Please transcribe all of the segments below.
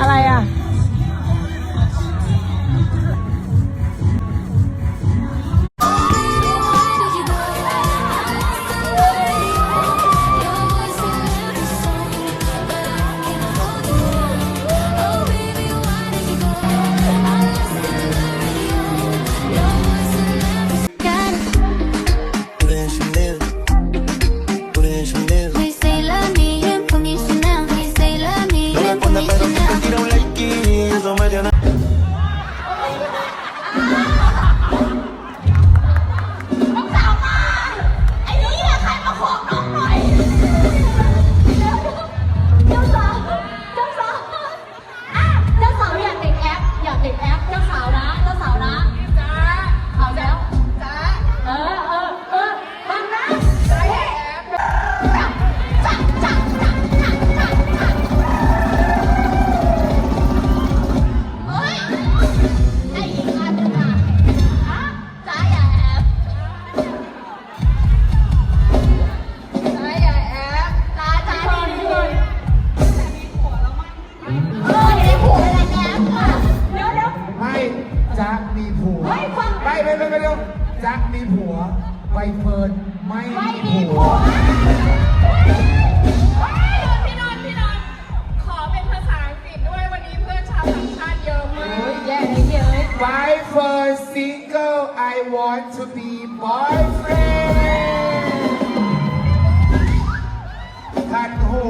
อะไรอะ ไม่ไม่ไม่เดี๋ยวจ๊ะมีผัวใบเฟิร์นไม่ไม่มีมีผัผัววพี่นนท์พี่นนท์ขอเป็นภาษาอังกฤษด้วยวันนี้เพื่อนชาวต่างชาติเยอะมาก แย่เลยเยอะใบเฟิร์น single I want to be boyfriend ขัดหู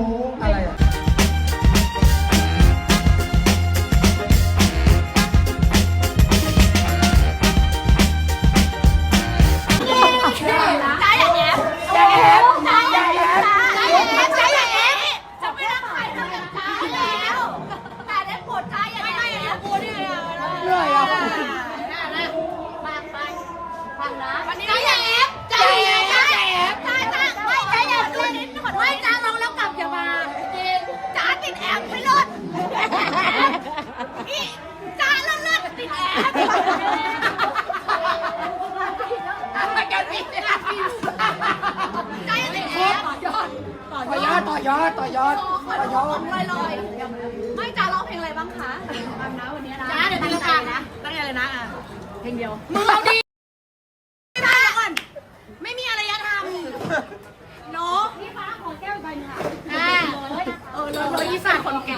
ยอดต่อยอดต่อยอดต่อยอดต่อยอดลอยลอยไม่จ้าร้องเพลงอะไรบ้างคะฟังนะวันนี้นะจ้าเดี๋ยวตีลังกานะตั้งใจเลยนะอะเพลงเดียวมึงเอาดีไม่ได้ก่อนไม่มีอารยธรรมโนนี่ฟ้าของแก้วอีกใบนึงค่ะอ่าเออโนอีสานคนแก่ไ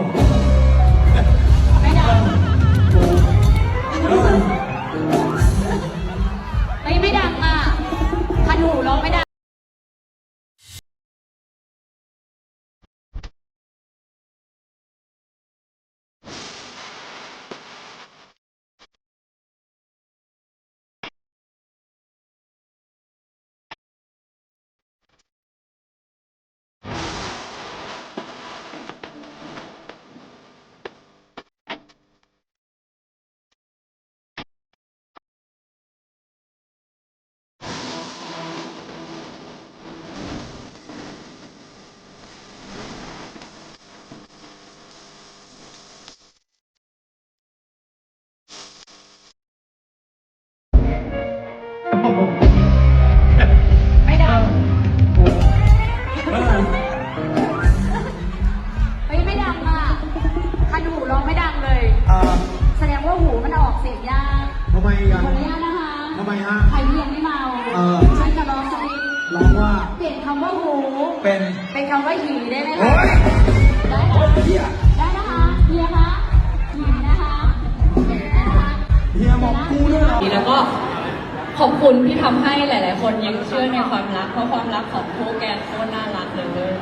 ไว่าเปลี่ยนคำว่าหู เป็นเป็นคำว่าหีได้ไหมโอ้คะยได้นะได้นะคะเฮียคะหีนะคะนะคะเฮียบอกกูด้วยเหรอแล้วก็ขอบคุณที่ทำให้หลาย ๆ คนยังเชื่อในความรัก เพราะความรักของพวกแกโคตรน่ารักเลย